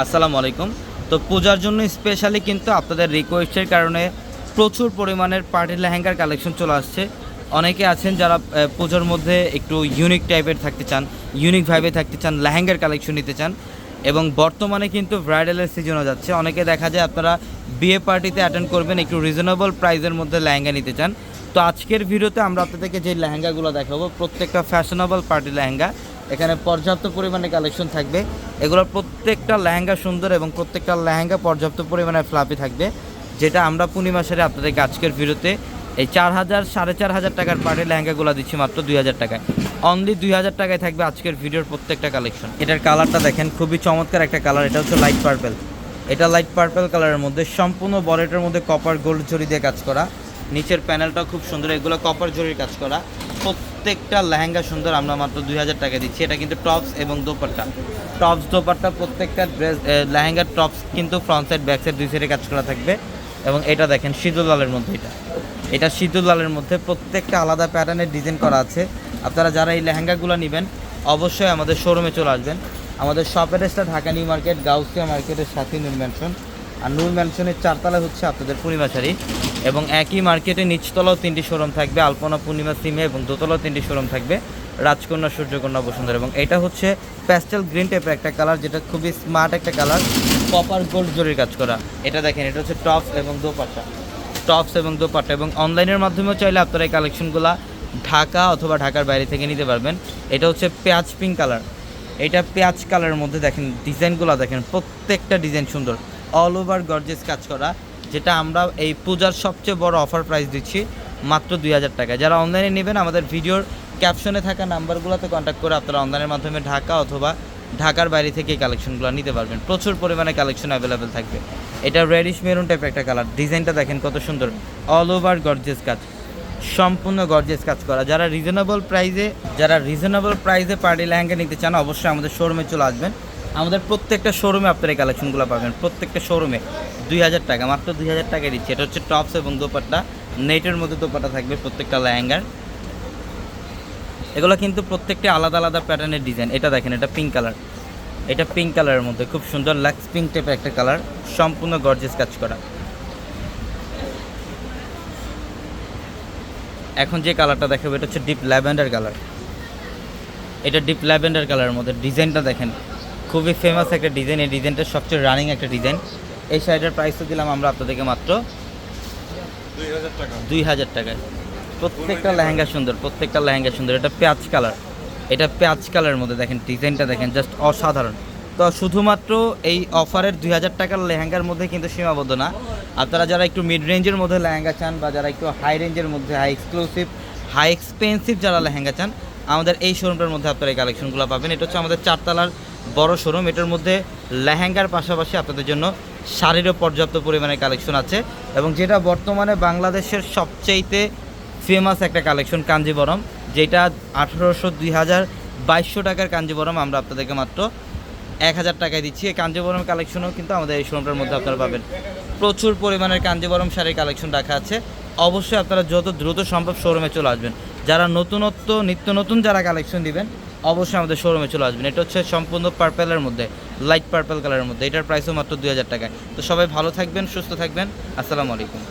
আসসালামু আলাইকুম। তো পূজার জন্য স্পেশালি কিন্তু আপনাদের রিকোয়েস্টের কারণে প্রচুর পরিমাণের পার্টি লেহেঙ্গার কালেকশন চলে আসছে। অনেকে আছেন যারা পুজোর মধ্যে একটু ইউনিক টাইপের থাকতে চান ইউনিক ভাইবে থাকতে চান, লেহেঙ্গার কালেকশন নিতে চান এবং বর্তমানে কিন্তু ব্রাইডালের সিজনও যাচ্ছে। অনেকে দেখা যায় আপনারা বিয়ে পার্টিতে অ্যাটেন্ড করবেন, একটু রিজনেবল প্রাইসের মধ্যে লেহেঙ্গা নিতে চান। তো আজকের ভিডিওতে আমরা আপনাদেরকে যে লেহেঙ্গাগুলো দেখাবো, প্রত্যেকটা ফ্যাশনেবল পার্টি লেহেঙ্গা। এখানে পর্যাপ্ত পরিমাণে কালেকশন থাকবে। এগুলোর প্রত্যেকটা লেহেঙ্গা সুন্দর এবং প্রত্যেকটা লেহেঙ্গা পর্যাপ্ত পরিমাণে ফ্লাপি থাকবে। যেটা আমরা পূর্ণিমা সেরে আপনাদেরকে আজকের ভিডিওতে এই চার হাজার, সাড়ে চার হাজার টাকার পার্টি লেহেঙ্গাগুলো দিচ্ছি মাত্র দুই হাজার টাকায়। অনলি দুই হাজার টাকায় থাকবে আজকের ভিডিওর প্রত্যেকটা কালেকশন এটার কালারটা দেখেন, খুবই চমৎকার একটা কালার এটা হচ্ছে লাইট পার্পেল এটা লাইট পার্পেল কালারের মধ্যে সম্পূর্ণ বরেটের মধ্যে কপার গোল্ড জড়ি দিয়ে কাজ করা। নিচের প্যানেলটা খুব সুন্দর, এগুলো কপার জরির কাজ করা। প্রত্যেকটা লেহেঙ্গা সুন্দর, আমরা মাত্র দুই হাজার টাকা দিচ্ছি। এটা কিন্তু টপস এবং দোপাট্টা। টপস দোপাট্টা, প্রত্যেকটা ড্রেস লেহেঙ্গার টপস কিন্তু ফ্রন্ট সাইড ব্যাক সাইড দুই সাইডে কাজ করা থাকবে। এবং এটা দেখেন সিঁদুর লালের মধ্যে এটা। এটা সিঁদুর লালের মধ্যে প্রত্যেকটা আলাদা প্যাটার্নের ডিজাইন করা আছে। আপনারা যারা এই লেহেঙ্গাগুলো নেবেন, অবশ্যই আমাদের শোরুমে চলে আসবেন। আমাদের শপ অ্যাড্রেসটা ঢাকা নিউ মার্কেট, গাউসিয়া মার্কেটের সাথে নূর ম্যানশন আর নূর ম্যানশনের চারতলা হচ্ছে আপনাদের পূর্ণিমাশারি এবং একই মার্কেটে নিচতলাও তিনটি শোরুম থাকবে, আলপনা পূর্ণিমা সিমে এবং দোতলাও তিনটি শোরুম থাকবে, রাজকন্যা, সূর্যকন্যা, বসুন্ধরা এবং এটা হচ্ছে প্যাস্টেল গ্রিন টাইপের একটা কালার যেটা খুবই স্মার্ট একটা কালার কপার গোল্ড জরির কাজ করা। এটা দেখেন, এটা হচ্ছে টপস এবং দোপাট্টা। টপস এবং দোপাট্টা এবং অনলাইনের মাধ্যমেও চাইলে আপনারা এই কালেকশনগুলো ঢাকা অথবা ঢাকার বাইরে থেকে নিতে পারবেন। এটা হচ্ছে পেঁয়াজ পিঙ্ক কালার এটা পেঁয়াজ কালারের মধ্যে দেখেন ডিজাইনগুলো দেখেন, প্রত্যেকটা ডিজাইন সুন্দর। অল ওভার গর্জেস কাজ করা, যেটা আমরা এই পূজার সবচেয়ে বড় অফার প্রাইস দিচ্ছি মাত্র দুই হাজার টাকা যারা অনলাইনে নেবেন, আমাদের ভিডিওর ক্যাপশনে থাকা নাম্বারগুলোতে কন্ট্যাক্ট করে আপনারা অনলাইনের মাধ্যমে ঢাকা অথবা ঢাকার বাইরে থেকে কালেকশনগুলো নিতে পারবেন। প্রচুর পরিমাণে কালেকশন অ্যাভেলেবেল থাকবে। এটা রেডিশ মেরুন টাইপের একটা কালার ডিজাইনটা দেখেন কত সুন্দর। অল ওভার গর্জেস কাজ। সম্পূর্ণ গর্জেস কাজ করা। যারা রিজনেবল প্রাইসে যারা রিজনেবল প্রাইসে পার্টি লেহেঙ্গা নিতে চান, অবশ্যই আমাদের শোরুমে চলে আসবেন। আমাদের প্রত্যেকটা শোরুমে আপনারা এই কালেকশনগুলো পাবেন। প্রত্যেকটা শোরুমে দুই হাজার টাকা, মাত্র দুই হাজার টাকা দিচ্ছে। এটা হচ্ছে টপস এবং দোপাট্টা। নেটের মধ্যে দোপাট্টা থাকবে প্রত্যেকটা লেহেঙ্গার। এগুলো কিন্তু প্রত্যেকটা আলাদা আলাদা প্যাটার্নের ডিজাইন এটা দেখেন, এটা পিঙ্ক কালার এটা পিঙ্ক কালারের মধ্যে খুব সুন্দর লাক্স পিঙ্ক টাইপের একটা কালার সম্পূর্ণ গর্জেস কাজ করা। এখন যে কালারটা দেখাবো, এটা হচ্ছে ডিপ ল্যাভেন্ডার কালার এটা ডিপ ল্যাভেন্ডার কালারের মধ্যে ডিজাইনটা দেখেন। খুবই ফেমাস একটা ডিজাইন এই ডিজাইনটা সবচেয়ে রানিং একটা ডিজাইন এই শাড়িটার প্রাইসও দিলাম আমরা আপনাদেরকে মাত্র দুই হাজার টাকা। দুই হাজার টাকায়। প্রত্যেকটা লেহেঙ্গা সুন্দর প্রত্যেকটা লেহেঙ্গা সুন্দর। এটা পেঁয়াজ কালার এটা পেঁয়াজ কালারের মধ্যে দেখেন ডিজাইনটা দেখেন জাস্ট অসাধারণ। তো শুধুমাত্র এই অফারের দুই হাজার টাকার লেহেঙ্গার মধ্যে কিন্তু সীমাবদ্ধ না। আপনারা যারা একটু মিড রেঞ্জের মধ্যে লেহেঙ্গা চান বা যারা একটু হাই রেঞ্জের মধ্যে হাই এক্সক্লুসিভ হাই এক্সপেন্সিভ যারা লেহেঙ্গা চান আমাদের এই শোরুমটার মধ্যে আপনারা এই কালেকশনগুলো পাবেন। এটা হচ্ছে আমাদের চারতলার বড় শোরুম এটার মধ্যে লেহেঙ্গার পাশাপাশি আপনাদের জন্য শাড়িরও পর্যাপ্ত পরিমাণে কালেকশন আছে এবং যেটা বর্তমানে বাংলাদেশের সবচাইতে ফেমাস একটা কালেকশন কাঞ্জিবরম, যেটা আঠেরোশো দুই হাজার বাইশশো টাকার কাঞ্জিবরম আমরা আপনাদেরকে মাত্র এক হাজার টাকায় দিচ্ছি। এই কাঞ্জিবরম কালেকশনও কিন্তু আমাদের এই শোরুমটার মধ্যে আপনারা পাবেন। প্রচুর পরিমাণের কাঞ্জিবরম শাড়ির কালেকশন রাখা আছে। অবশ্যই আপনারা যত দ্রুত সম্ভব শোরুমে চলে আসবেন। যারা নতুনত্ব, নিত্য নতুন যারা কালেকশন দিবেন অবশ্যই আমাদের শোরুমে চলে আসবেন। এটা হচ্ছে সম্পূর্ণ পার্পেলের মধ্যে লাইট পার্পেল কালারের মধ্যে। এটার প্রাইসও মাত্র দুই হাজার টাকায়। তো সবাই ভালো থাকবেন, সুস্থ থাকবেন। আসসালামু আলাইকুম।